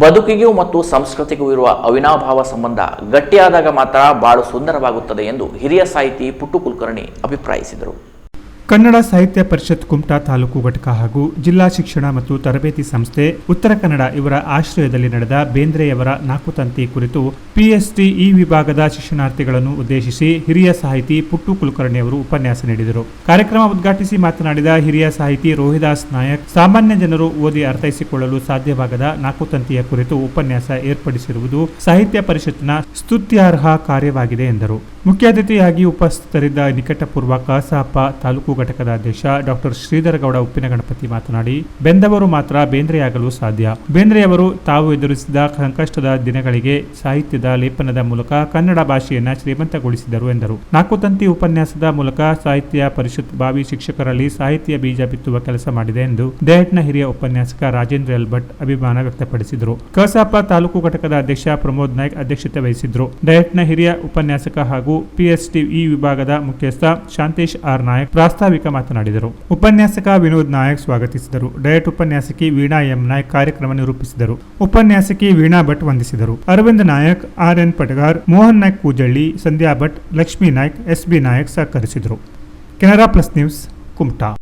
ಬದುಕಿಗೂ ಮತ್ತು ಸಂಸ್ಕೃತಿಗೂ ಇರುವ ಅವಿನಾಭಾವ ಸಂಬಂಧ ಗಟ್ಟಿಯಾದಾಗ ಮಾತ್ರ ಬಾಳು ಸುಂದರವಾಗುತ್ತದೆ ಎಂದು ಹಿರಿಯ ಸಾಹಿತಿ ಪುಟ್ಟು ಕುಲಕರ್ಣಿ ಅಭಿಪ್ರಾಯಿಸಿದರು. ಕನ್ನಡ ಸಾಹಿತ್ಯ ಪರಿಷತ್ ಕುಮಟಾ ತಾಲೂಕು ಘಟಕ ಹಾಗೂ ಜಿಲ್ಲಾ ಶಿಕ್ಷಣ ಮತ್ತು ತರಬೇತಿ ಸಂಸ್ಥೆ ಉತ್ತರ ಕನ್ನಡ ಇವರ ಆಶ್ರಯದಲ್ಲಿ ನಡೆದ ಬೇಂದ್ರೆಯವರ ನಾಕುತಂತಿ ಕುರಿತು ಪಿಎಸ್ಟಿ ಈ ವಿಭಾಗದ ಶಿಕ್ಷಣಾರ್ಥಿಗಳನ್ನು ಉದ್ದೇಶಿಸಿ ಹಿರಿಯ ಸಾಹಿತಿ ಪುಟ್ಟು ಕುಲಕರ್ಣಿ ಅವರು ಉಪನ್ಯಾಸ ನೀಡಿದರು. ಕಾರ್ಯಕ್ರಮ ಉದ್ಘಾಟಿಸಿ ಮಾತನಾಡಿದ ಹಿರಿಯ ಸಾಹಿತಿ ರೋಹಿದಾಸ್ ನಾಯಕ್, ಸಾಮಾನ್ಯ ಜನರು ಓದಿ ಅರ್ಥೈಸಿಕೊಳ್ಳಲು ಸಾಧ್ಯವಾಗದ ನಾಕುತಂತಿಯ ಕುರಿತು ಉಪನ್ಯಾಸ ಏರ್ಪಡಿಸಿರುವುದು ಸಾಹಿತ್ಯ ಪರಿಷತ್ನ ಸ್ತುತ್ಯಾರ್ಹ ಕಾರ್ಯವಾಗಿದೆ ಎಂದರು. ಮುಖ್ಯ ಅತಿಥಿಯಾಗಿ ಉಪಸ್ಥಿತರಿದ್ದ ನಿಕಟಪೂರ್ವ ಕಸಾಪ ತಾಲೂಕು ಘಟಕದ ಅಧ್ಯಕ್ಷ ಡಾಕ್ಟರ್ ಶ್ರೀಧರಗೌಡ ಉಪ್ಪಿನ ಗಣಪತಿ ಮಾತನಾಡಿ, ಬೆಂದವರು ಮಾತ್ರ ಬೇಂದ್ರೆಯಾಗಲು ಸಾಧ್ಯ. ಬೇಂದ್ರೆಯವರು ತಾವು ಎದುರಿಸಿದ ಸಂಕಷ್ಟದ ದಿನಗಳಿಗೆ ಸಾಹಿತ್ಯದ ಲೇಪನದ ಮೂಲಕ ಕನ್ನಡ ಭಾಷೆಯನ್ನ ಶ್ರೀಮಂತಗೊಳಿಸಿದರು ಎಂದರು. ನಾಕುತಂತಿ ಉಪನ್ಯಾಸದ ಮೂಲಕ ಸಾಹಿತ್ಯ ಪರಿಷತ್ ಭಾವಿ ಶಿಕ್ಷಕರಲ್ಲಿ ಸಾಹಿತ್ಯ ಬೀಜ ಬಿತ್ತುವ ಕೆಲಸ ಮಾಡಿದೆ ಎಂದು ದೇಹಟ್ನ ಹಿರಿಯ ಉಪನ್ಯಾಸಕ ರಾಜೇಂದ್ರ ಎಲ್ ಭಟ್ ಅಭಿಮಾನ ವ್ಯಕ್ತಪಡಿಸಿದರು. ಕಸಾಪ ತಾಲೂಕು ಘಟಕದ ಅಧ್ಯಕ್ಷ ಪ್ರಮೋದ್ ನಾಯ್ಕ್ ಅಧ್ಯಕ್ಷತೆ ವಹಿಸಿದ್ರು. ಡಯಟ್ನ ಹಿರಿಯ ಉಪನ್ಯಾಸಕ ಹಾಗೂ ಪಿಎಸ್ಟಿ ವಿಭಾಗದ ಮುಖ್ಯಸ್ಥ ಶಾಂತೇಶ್ ಆರ್ ನಾಯಕ್, ಪ್ರಾಸ್ತಾವಿಕ ಮಾತನಾಡಿದರು. ಉಪನ್ಯಾಸಕ ವಿನೋದ್ ನಾಯಕ್ ಸ್ವಾಗತಿಸಿದರು. ಡಯಟ್ ಉಪನ್ಯಾಸಕಿ ವೀಣಾ ಎಂ ನಾಯಕ್ ಕಾರ್ಯಕ್ರಮ ನಿರೂಪಿಸಿದರು. ಉಪನ್ಯಾಸಕಿ ವೀಣಾ ಭಟ್ ವಂದಿಸಿದರು. Aravind Nayak, R N Patagar, Mohan Nayak Koojalli, Sandhya Bhat, Lakshmi Naik, S B Nayak ಸಹಕರಿಸಿದರು. Canara plus news, Kumta.